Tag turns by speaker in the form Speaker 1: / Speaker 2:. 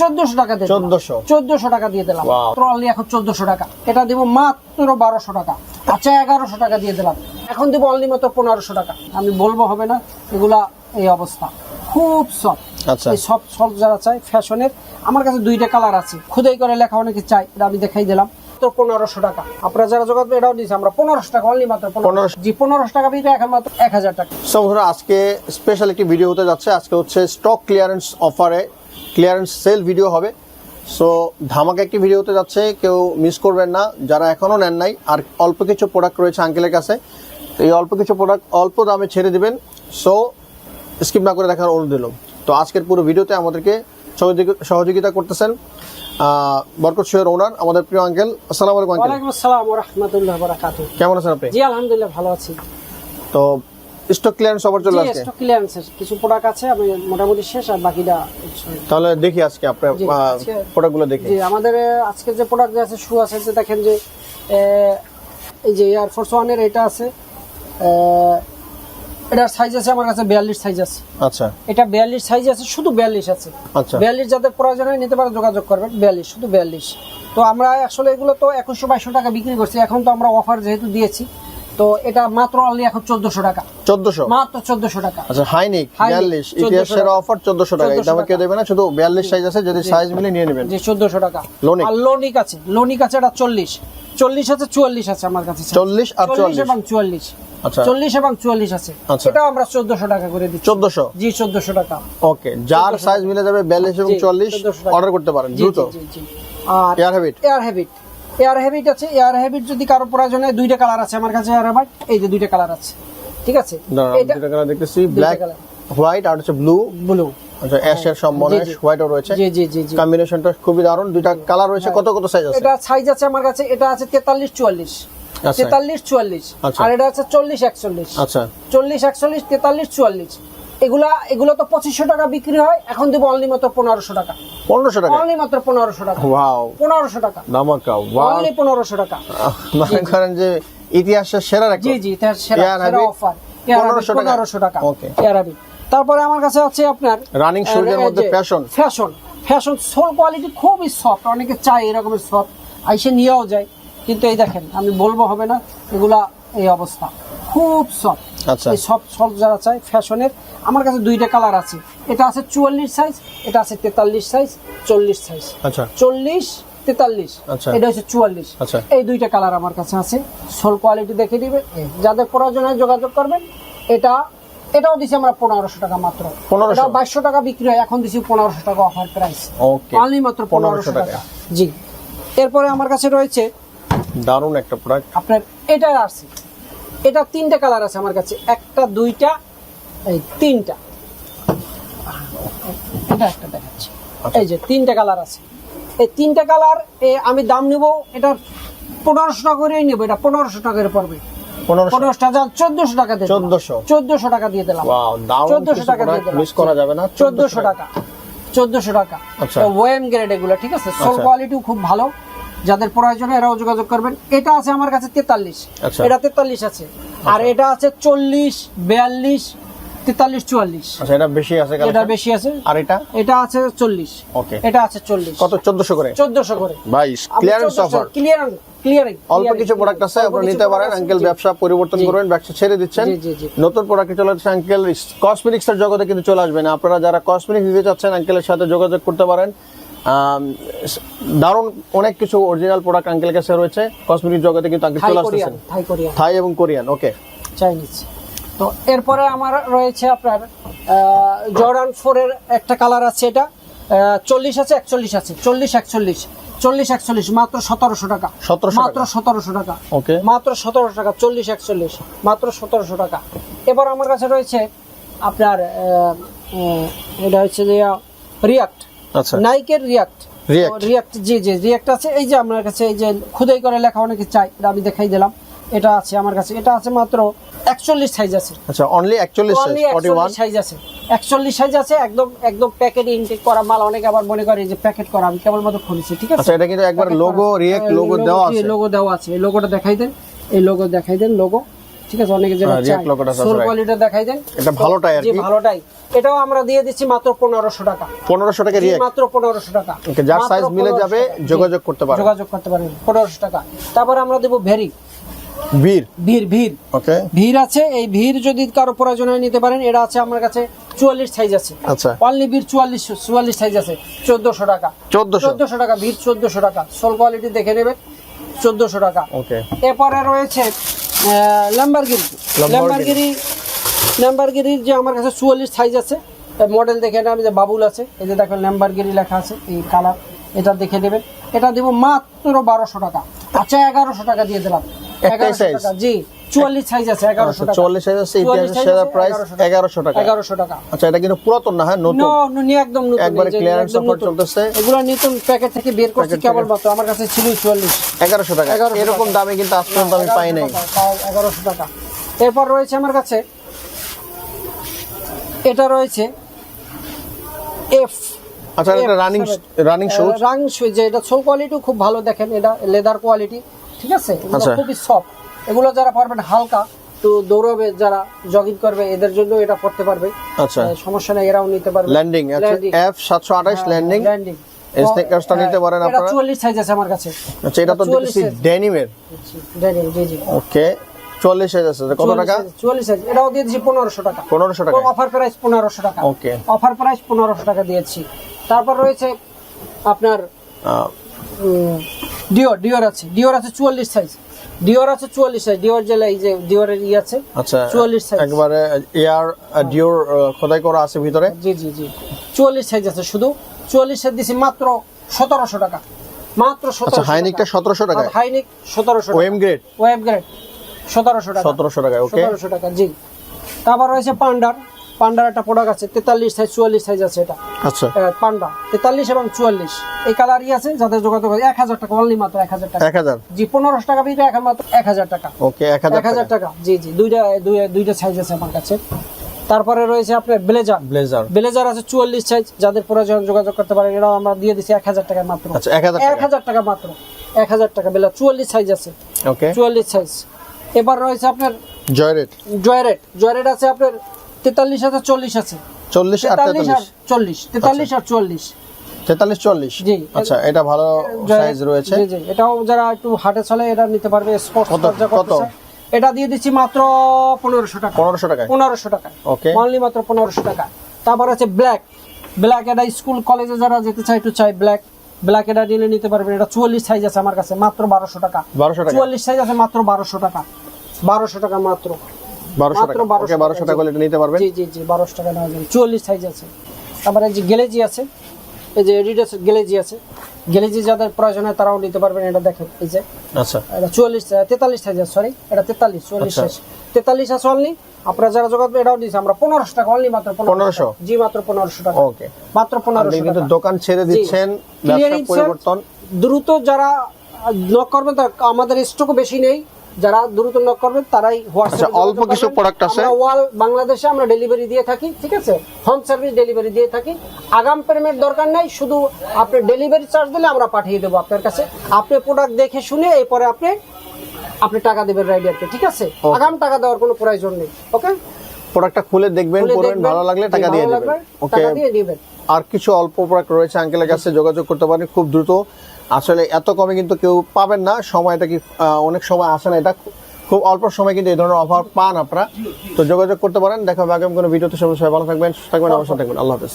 Speaker 1: চোদ্দশো টাকা দিয়ে
Speaker 2: 1400
Speaker 1: চোদ্দশো? টাকা দিয়ে দিলাম. ট্রলি এখন চোদ্দশো টাকা। এটা দিব মাত্র বারোশো টাকা। আচ্ছা এগারোশো টাকা দিয়ে দিলাম। এখন দিব অনলি মাত্র পনেরোশো টাকা। আমি বলব হবে না এগুলা এই অবস্থা। খুব সফট
Speaker 2: আচ্ছা।
Speaker 1: এই সব সব যারা চায় ফ্যাশনের আমার কাছে দুইটা কালার আছে। খুদাই করে লেখা অনেকে চাই এটা আমি দেখাই দিলাম। তো পনেরোশো টাকা। আপনারা যারা যোগাযোগ এটাও দিয়েছে আমরা পনেরোশো টাকা অনলি মাত্র পনেরোশো জি পনেরোশো টাকা এখন মাত্র এক হাজার টাকা।
Speaker 2: আজকে স্পেশাল একটি ভিডিও হতে যাচ্ছে। আজকে হচ্ছে স্টক ক্লিয়ারেন্স অফারে ক্লিয়ারেন্স সেল ভিডিও হবে। সো ধামাকা একটি ভিডিও হতে যাচ্ছে কেউ মিস করবেন না। যারা এখনও নেন নাই আর অল্প কিছু প্রোডাক্ট রয়েছে আঙ্কেলের কাছে তো এই অল্প কিছু প্রোডাক্ট অল্প দামে ছেড়ে দিবেন। সো স্কিপ না করে দেখার অনুরোধ দিলাম তো আজকের পুরো ভিডিওতে আমাদেরকে সহযোগি- সহযোগিতা করতেছেন বরকত ওনার আমাদের প্রিয় আঙ্কেল আসসালামু আলাইকুম আঙ্কেল
Speaker 1: আসসালাম রহমতুল্লাহ
Speaker 2: কেমন আছেন আপনি?
Speaker 1: জি আলহামদুলিল্লাহ ভালো আছি।
Speaker 2: তো স্টক ক্লিয়ারেন্স অফার চলে আসছে।
Speaker 1: স্টক ক্লিয়ারেন্সের কিছু প্রোডাক্ট আছে আমি মোটামুটি শেষ আর বাকিটা
Speaker 2: তাহলে দেখি আজকে আপনার প্রোডাক্টগুলো দেখি।
Speaker 1: যে আমাদের আজকে যে প্রোডাক্ট আছে শু আছে যে দেখেন যে এই যে এয়ারফোর্স ওয়ানের এটা আছে এটার সাইজ আছে আমার কাছে বিয়াল্লিশ সাইজ আছে।
Speaker 2: আচ্ছা।
Speaker 1: এটা বিয়াল্লিশ সাইজ আছে শুধু বিয়াল্লিশ আছে।
Speaker 2: আচ্ছা।
Speaker 1: বিয়াল্লিশ যাদের প্রয়োজন হয় নিতে পারে যোগাযোগ করবেন বিয়াল্লিশ শুধু বিয়াল্লিশ। তো আমরা আসলে এগুলো তো একুশশো বাইশশো টাকা বিক্রি করছি এখন তো আমরা অফার যেহেতু দিয়েছি তো এটা মাত্র অনলি এখন চোদ্দশো টাকা।
Speaker 2: চোদ্দশো?
Speaker 1: মাত্র চোদ্দশো টাকা।
Speaker 2: আচ্ছা হাইনিক
Speaker 1: হাইনিক,
Speaker 2: বিয়াল্লিশ
Speaker 1: 1400
Speaker 2: ইতিহাস সেরা অফার চোদ্দশো টাকা। এই
Speaker 1: 1400
Speaker 2: দামে কেউ
Speaker 1: টাকা।
Speaker 2: দেবে না শুধু বিয়াল্লিশ সাইজ আছে যদি সাইজ মিলে নিয়ে নেবেন।
Speaker 1: চোদ্দশো টাকা।
Speaker 2: লোনিক।
Speaker 1: আর লোনিক আছে লোনিক আছে এটা চল্লিশ। চল্লিশ আছে চুয়াল্লিশ আছে আমার কাছে।
Speaker 2: চল্লিশ আর
Speaker 1: চল্লিশ
Speaker 2: চুয়াল্লিশ।
Speaker 1: এবং চুয়াল্লিশ।
Speaker 2: আচ্ছা।
Speaker 1: চল্লিশ এবং চুয়াল্লিশ আছে।
Speaker 2: আচ্ছা।
Speaker 1: এটাও আমরা চোদ্দশো টাকা করে দিচ্ছি।
Speaker 2: চোদ্দশো?
Speaker 1: জি চোদ্দশো টাকা।
Speaker 2: ওকে যার সাইজ মিলে যাবে বিয়াল্লিশ এবং
Speaker 1: জি,
Speaker 2: চুয়াল্লিশ
Speaker 1: 1400 টাকা।
Speaker 2: অর্ডার করতে পারেন দ্রুত
Speaker 1: জি, জি জি। আর
Speaker 2: air habit
Speaker 1: air habit air habit আছে এয়ার হ্যাবিট যদি কারও প্রয়োজন হয় দুইটা কালার আছে আমার কাছে এয়ার হ্যাবিট এই যে দুইটা কালার আছে। ঠিক আছে?
Speaker 2: দুটো কালার দেখতেছি ব্ল্যাক হোয়াইট আর হচ্ছে ব্লু
Speaker 1: ব্লু
Speaker 2: আচ্ছা অ্যাশের
Speaker 1: জি।
Speaker 2: হোয়াইটও রয়েছে।
Speaker 1: জি জি জি
Speaker 2: কম্বিনেশনটা খুবই দারুণ। দুইটা কালার রয়েছে কত কত সাইজ আছে?
Speaker 1: এটা সাইজ আছে আমার কাছে এটা আছে তেতাল্লিশ চুয়াল্লিশ।
Speaker 2: আচ্ছা।
Speaker 1: তেতাল্লিশ চুয়াল্লিশ।
Speaker 2: আচ্ছা।
Speaker 1: আর এটা আছে চল্লিশ একচল্লিশ।
Speaker 2: আচ্ছা।
Speaker 1: চল্লিশ একচল্লিশ তেতাল্লিশ চুয়াল্লিশ। এগুলা এগুলো তো পঁচিশশো টাকা বিক্রি হয় এখন দিব অনলি মাত্র পনেরোশো টাকা।
Speaker 2: পনেরোশো টাকা?
Speaker 1: অনলি মাত্র পনেরোশো টাকা।
Speaker 2: ওয়াও
Speaker 1: পনেরোশো টাকা।
Speaker 2: ধামাকা ওয়াও
Speaker 1: অনলি পনেরোশো টাকা।
Speaker 2: মনে করেন যে ইতিহাসের সেরা
Speaker 1: জি জি তার সেরা সেরা অফার পনেরোশো টাকা. এয়ার হাবিট তারপরে আমার কাছে আছে আপনার
Speaker 2: রানিং শুজের মধ্যে fashion
Speaker 1: fashion fashion sole quality খুবই সফট অনেকে চায় এরকমের সফট আইসে নিয়েও যায়। কিন্তু এই দেখেন আমি বলব হবে না এগুলা এই অবস্থা। খুব সফট
Speaker 2: আচ্ছা।
Speaker 1: এই সব সব যারা চায় ফ্যাশনের আমার কাছে দুইটা কালার আছে। এটা আছে চুয়াল্লিশ সাইজ এটা আছে তেতাল্লিশ সাইজ চল্লিশ সাইজ
Speaker 2: আচ্ছা।
Speaker 1: চল্লিশ তেতাল্লিশ।
Speaker 2: আচ্ছা।
Speaker 1: এটা হচ্ছে চুয়াল্লিশ।
Speaker 2: আচ্ছা।
Speaker 1: এই দুইটা কালার আমার কাছে আছে। সোল কোয়ালিটি দেখে দিবে। যাদের প্রয়োজন হয় যোগাযোগ করবেন এটা এটাও দিছি আমরা পনেরোশো টাকা মাত্র।
Speaker 2: 1500
Speaker 1: বাইশশো টাকা বিক্রি হয় এখন দিছি পনেরোশো টাকা অফার প্রাইস
Speaker 2: ওকে
Speaker 1: অনলি মাত্র পনেরোশো
Speaker 2: টাকা।
Speaker 1: জি। এরপরে আমার কাছে রয়েছে
Speaker 2: দারুণ একটা প্রোডাক্ট
Speaker 1: আপনার এটা আছে। এটা তিনটা কালার আছে আমার কাছে। একটা দুইটা এই তিনটা। এটা একটা দেখাচ্ছি। এই যে তিনটা কালার আছে। এই তিনটা কালার আমি দাম নিব এটা পনেরোশো টাকা করেই নেব এটা পনেরোশো টাকা করে পড়বে।
Speaker 2: পনেরোশো।
Speaker 1: টাকা চোদ্দশো টাকা দিয়ে
Speaker 2: 1400
Speaker 1: চোদ্দশো। টাকা দিয়ে দিলাম। চোদ্দশো টাকা দিয়ে দিলাম।
Speaker 2: মিস করা যাবে না।
Speaker 1: চোদ্দশো টাকা। চোদ্দশো টাকা।
Speaker 2: আচ্ছা।
Speaker 1: ওয়েম গ্রেড এগুলো ঠিক আছে? সোল
Speaker 2: আচ্ছা।
Speaker 1: কোয়ালিটিও খুব ভালো। যাদের প্রয়োজন এরাও যোগাযোগ করবেন। এটা আছে আমার কাছে তেতাল্লিশ।
Speaker 2: আচ্ছা।
Speaker 1: এটা তেতাল্লিশ আছে। আর এটা আছে চল্লিশ বিয়াল্লিশ তেতাল্লিশ চুয়াল্লিশ।
Speaker 2: আচ্ছা এটা বেশি আছে
Speaker 1: এটা বেশি আছে।
Speaker 2: আর এটা?
Speaker 1: এটা আছে চল্লিশ।
Speaker 2: ওকে
Speaker 1: এটা আছে চল্লিশ।
Speaker 2: কত? চোদ্দশো করে?
Speaker 1: চোদ্দশো করে।
Speaker 2: ভাই ক্লিয়ারেন্স অফার
Speaker 1: ক্লিয়ার
Speaker 2: অল্প কিছু প্রোডাক্ট আছে আপনারা নিতে পারেন আঙ্কেল ব্যবসা পরিবর্তন করবেন ব্যবসা ছেড়ে দিচ্ছেন। নতুন প্রোডাক্টে চলে আসছে আঙ্কেল কসমেটিক্স এর জগতে কিন্তু চলে আসবেন আপনারা যারা কসমেটিক্স দিতে চাচ্ছেন আঙ্কেলের সাথে যোগাযোগ করতে পারেন। দারুণ অনেক কিছু অরিজিনাল প্রোডাক্ট আঙ্কেল কাছে রয়েছে। কসমেটিক জগতে কিন্তু আঙ্কেল চলে আসতেছেন
Speaker 1: থাই
Speaker 2: এবং কোরিয়ান ওকে
Speaker 1: চাইনিজ তো এরপরে আমার রয়েছে আপনার জর্ডান ফোর এর একটা কালার আছে এটা। চল্লিশ আছে একচল্লিশ আছে। চল্লিশ একচল্লিশ। চল্লিশ একচল্লিশ মাত্র সতেরোশো টাকা।
Speaker 2: 1700
Speaker 1: মাত্র সতেরোশো টাকা।
Speaker 2: ওকে।
Speaker 1: মাত্র সতেরোশো টাকা চল্লিশ একচল্লিশ। মাত্র সতেরোশো টাকা। এবার আমার কাছে রয়েছে আপনার এটা হচ্ছে যে রিয়াক্ট
Speaker 2: আচ্ছা।
Speaker 1: নাইকের রিয়াক্ট রিয়াক্ট জি জি রিয়াক্ট আছে। এই যে আমার কাছে এই যে খুদাই করে লেখা অনেকে চাই এটা আমি দেখাই দিলাম। এটা আছে আমার কাছে। এটা আছে মাত্র একচল্লিশ সাইজ আছে।
Speaker 2: আচ্ছা অনলি একচল্লিশ
Speaker 1: Only 41 সাইজ আছে। একচল্লিশ সাইজ আছে একদম একদম প্যাকেট ইনটেক করা মাল। অনেকে আবার মনে করে যে প্যাকেট করা আমি কেবলমাত্র খুলেছি ঠিক আছে?
Speaker 2: আচ্ছা এটা কিন্তু একবার লোগো রিয়েক্ট লোগো দেওয়া আছে।
Speaker 1: লোগো দেওয়া আছে। এই লোগোটা দেখাই দেন। এই লোগো দেখাই দেন লোগো ঠিক আছে অনেকে যেটা
Speaker 2: logoটা
Speaker 1: সোল
Speaker 2: right.
Speaker 1: দেখাই দেন।
Speaker 2: এটা ভালোটাই আর কি।
Speaker 1: ভালোটাই এটাও আমরা দিয়ে দিচ্ছি মাত্র পনেরোশো টাকা।
Speaker 2: পনেরোশো টাকা
Speaker 1: জি,
Speaker 2: রিয়েক্ট
Speaker 1: মাত্র পনেরোশো টাকা।
Speaker 2: ওকে যার সাইজ মিলে যাবে যোগাযোগ করতে পারে
Speaker 1: যোগাযোগ করতে পারেন। পনেরোশো টাকা। তারপর আমরা দেবো ভেরি
Speaker 2: বীর
Speaker 1: ভিড় ভিড়।
Speaker 2: ওকে।
Speaker 1: ভিড় আছে এই ভিড় যদি কারও প্রয়োজন হয় নিতে পারেন এটা আছে আমার কাছে চুয়াল্লিশ সাইজ আছে।
Speaker 2: আচ্ছা।
Speaker 1: অনলি ভিড় চুয়াল্লিশ চুয়াল্লিশ সাইজ আছে চোদ্দশো টাকা।
Speaker 2: চোদ্দশো।
Speaker 1: চোদ্দশো টাকা ভিড় চোদ্দশো টাকা। সোল কোয়ালিটি দেখে নেবেন চোদ্দশো টাকা।
Speaker 2: ওকে।
Speaker 1: এরপরে রয়েছে ল্যাম্বারগিরি ল্যাম্বারগিরি ল্যাম্বারগিরির যে আমার কাছে চুয়াল্লিশ সাইজ আছে মডেল দেখে নেবেন যে বাবুল আছে এই যে দেখেন ল্যাম্বারগিরি লেখা আছে এই কালার এটা দেখে নেবেন। এটা দিব মাত্র বারোশো টাকা। আচ্ছা এগারোশো টাকা দিয়ে দিলাম।
Speaker 2: একটাই
Speaker 1: 1100
Speaker 2: size?
Speaker 1: টাকা জি সাইজ আছে
Speaker 2: আচ্ছা,
Speaker 1: টাকা।
Speaker 2: 44 size আছে, ইতিহাসের
Speaker 1: 44 size
Speaker 2: সেরা
Speaker 1: আছে,
Speaker 2: price 1100 টাকা। আচ্ছা এটা কিন্তু পুরাতন না হ্যাঁ নতুন?
Speaker 1: নো নো, একদম নতুন
Speaker 2: একবারে। চলতেছে।
Speaker 1: এগুলো নতুন প্যাকেট থেকে বের করছি। আমার কাছে ছিল
Speaker 2: টাকা।
Speaker 1: 1100
Speaker 2: এরকম দামে কিন্তু আজ পর্যন্ত আমি পাই নাই।
Speaker 1: টাকা এরপর রয়েছে আমার কাছে এটা রয়েছে এফ
Speaker 2: আচ্ছা এটা রানিং রানিং
Speaker 1: সুইচ যে এটা সোল কোয়ালিটি খুব ভালো দেখেন এটা লেদার কোয়ালিটি ঠিক আছে? এগুলো
Speaker 2: আচ্ছা।
Speaker 1: খুবই সফট এগুলো যারা পারবেন হালকা তো দৌড়াবে যারা জগিং করবে এদের জন্য এটা পড়তে পারবে।
Speaker 2: আচ্ছা।
Speaker 1: সমস্যা নেই এরাও নিতে পারবে।
Speaker 2: ল্যান্ডিং এফ সাতশো আঠাশ ল্যান্ডিং
Speaker 1: ল্যান্ডিং
Speaker 2: এই নিতে পারেন আপনারা।
Speaker 1: চুয়াল্লিশ সাইজ আছে আমার কাছে।
Speaker 2: আচ্ছা এটা তো
Speaker 1: 44
Speaker 2: দেখছি ডেনিমের
Speaker 1: Denim, জি জি।
Speaker 2: ওকে চল্লিশ সাইজ আছে কত টাকা?
Speaker 1: চুয়াল্লিশ সাইজ এটাও দিয়ে দিচ্ছি পনেরোশো টাকা।
Speaker 2: পনেরোশো টাকা।
Speaker 1: অফার প্রাইস পনেরোশো টাকা।
Speaker 2: ওকে।
Speaker 1: অফার প্রাইস পনেরোশো টাকা দিয়েছি। তারপর রয়েছে আপনার ডিওর ডিওর আছে। ডিওর আছে চুয়াল্লিশ সাইজ ডিওর আছে চুয়াল্লিশ সাইজ ডিওর জেলা এই যে ডিওরের ই আছে
Speaker 2: আচ্ছা
Speaker 1: 44 সাইজ
Speaker 2: একবারে এয়ার ডিওর খোদাই করা আছে ভিতরে?
Speaker 1: জি জি জি। চুয়াল্লিশ সাইজ আছে শুধু। চুয়াল্লিশ সাইজ দিছি মাত্র সতেরোশো টাকা। মাত্র
Speaker 2: আচ্ছা
Speaker 1: সতেরোশো
Speaker 2: হাইনিকটা সতেরোশো টাকায়?
Speaker 1: হাইনিক সতেরোশো
Speaker 2: ওএম গ্রেড
Speaker 1: ওয়েব গ্রেড সতেরোশো টাকা।
Speaker 2: সতেরোশো ওকে
Speaker 1: সতেরোশো টাকা জি। তারপর রয়েছে পান্ডার পান্ডার একটা প্রোডাক্ট আছে তেতাল্লিশ সাইজ চুয়াল্লিশ সাইজ আছে এটা।
Speaker 2: আচ্ছা।
Speaker 1: পান্ডা তেতাল্লিশ এবং চুয়াল্লিশ। এই কালারই আছে যাদের যোগাযোগ আছে এক হাজার টাকা অনলি মাত্র এক হাজার টাকা।
Speaker 2: এক হাজার?
Speaker 1: জি পনেরোশো টাকা বিক্রি এখন মাত্র এক হাজার টাকা।
Speaker 2: ওকে এক হাজার
Speaker 1: টাকা। জি জি দুইটা দুই- দুইটা সাইজ আছে আমার কাছে। তারপরে রয়েছে আপনার ব্লেজার
Speaker 2: ব্লেজার
Speaker 1: ব্লেজার আছে চুয়াল্লিশ সাইজ যাদের প্রয়োজন যোগাযোগ করতে পারেন এটাও আমরা দিয়ে দিচ্ছি এক হাজার টাকায় মাত্র।
Speaker 2: এক টাকা
Speaker 1: হাজার টাকা মাত্র। এক হাজার টাকা বেলা চুয়াল্লিশ সাইজ আছে।
Speaker 2: ওকে।
Speaker 1: চুয়াল্লিশ সাইজ এবার রয়েছে আপনার
Speaker 2: জয়রেট
Speaker 1: জয়রেট জয়রেট আছে আপনার তেতাল্লিশ আছে চল্লিশ আছে।
Speaker 2: চল্লিশ আর
Speaker 1: তেতাল্লিশ আর
Speaker 2: তেতাল্লিশ।
Speaker 1: চল্লিশ। তেতাল্লিশ আর চল্লিশ।
Speaker 2: তেতাল্লিশ চল্লিশ।
Speaker 1: জি।
Speaker 2: আচ্ছা এটা ভালো সাইজ রয়েছে।
Speaker 1: জি জি। এটাও যারা একটু হাটে চলে এটা নিতে পারবে স্পোর্টস
Speaker 2: কত-?
Speaker 1: এটা দিয়ে দিচ্ছি মাত্র পনেরোশো টাকা।
Speaker 2: পনেরোশো টাকায়?
Speaker 1: পনেরোশো টাকা।
Speaker 2: ওকে
Speaker 1: অনলি মাত্র পনেরোশো টাকা। তারপর আছে ব্ল্যাক ব্ল্যাক এটা স্কুল কলেজে যারা যেতে চায় একটু চাই ব্ল্যাক ব্ল্যাক এটা নিলে নিতে পারবেন এটা চুয়াল্লিশ সাইজ আছে আমার কাছে মাত্র বারোশো টাকা।
Speaker 2: বারোশো টাকা।
Speaker 1: চুয়াল্লিশ সাইজ আছে মাত্র বারোশো টাকা। বারোশো টাকা মাত্র।
Speaker 2: বারোশো টাকা। ওকে বারোশো
Speaker 1: টাকা,
Speaker 2: এটা নিতে পারবেন?
Speaker 1: জি জি জি বারোশো টাকা নেওয়া যাবে। চুয়াল্লিশ সাইজ আছে। তারপরে যে গেলেজি আছে এই যে এডিডাস গেলেজি আছে গেলেজি যাদের প্রয়োজন হয় তারাও নিতে পারবেন এটা দেখেন এই যে।
Speaker 2: আচ্ছা।
Speaker 1: এটা চুয়াল্লিশ তেতাল্লিশ সাইজ আছে সরি এটা তেতাল্লিশ চুয়াল্লিশ
Speaker 2: আচ্ছা।
Speaker 1: সাইজ তেতাল্লিশ আছে অনলি আপনারা যারা যোগাযোগ এটাও দিয়েছে আমরা পনেরোশো টাকা অনলি মাত্র
Speaker 2: 1500
Speaker 1: জি মাত্র পনেরোশো টাকা।
Speaker 2: ওকে
Speaker 1: মাত্র পনেরোশো
Speaker 2: কিন্তু দোকান ছেড়ে দিচ্ছেন ব্যবসা পরিবর্তন।
Speaker 1: দ্রুত যারা নক করবেন তার আমাদের স্টকও বেশি নেই। যারা দ্রুত নক করবে তারাই
Speaker 2: হোয়াটসঅ্যাপ অল্প কিছু প্রোডাক্ট আছে।
Speaker 1: ওয়াল বাংলাদেশে আমরা ডেলিভারি দিয়ে থাকি ঠিক আছে? হোম সার্ভিস ডেলিভারি দিয়ে থাকি। আগাম পেমেন্ট দরকার নাই শুধু আপনি ডেলিভারি চার্জ দিলে আমরা পাঠিয়ে দেবো আপনার কাছে। আপনি প্রোডাক্ট দেখে শুনে এরপরে আপনি আপনি টাকা দেবেন রাইডারকে ঠিক আছে? আগাম টাকা দেওয়ার কোনো প্রয়োজন নেই ওকে
Speaker 2: প্রোডাক্টটা খুলে দেখবেন পড়বেন ভালো লাগলে টাকা দিয়ে দিবেন। ওকে আর কিছু অল্প প্রোডাক্ট রয়েছে আঙ্কেলের কাছে যোগাযোগ করতে পারেন খুব দ্রুত। আসলে এত কমে কিন্তু কেউ পাবেন না সময়টা কি অনেক সময় আসে না এটা। খুব অল্প সময় কিন্তু এই ধরনের অফার পান আপনারা। তো যোগাযোগ করতে পারেন দেখা হবে আগামী কোনো ভিডিওতে। সবাই ভালো থাকবেন সুস্থ থাকবেন অবশ্যই থাকবেন আল্লাহ হাফেজ।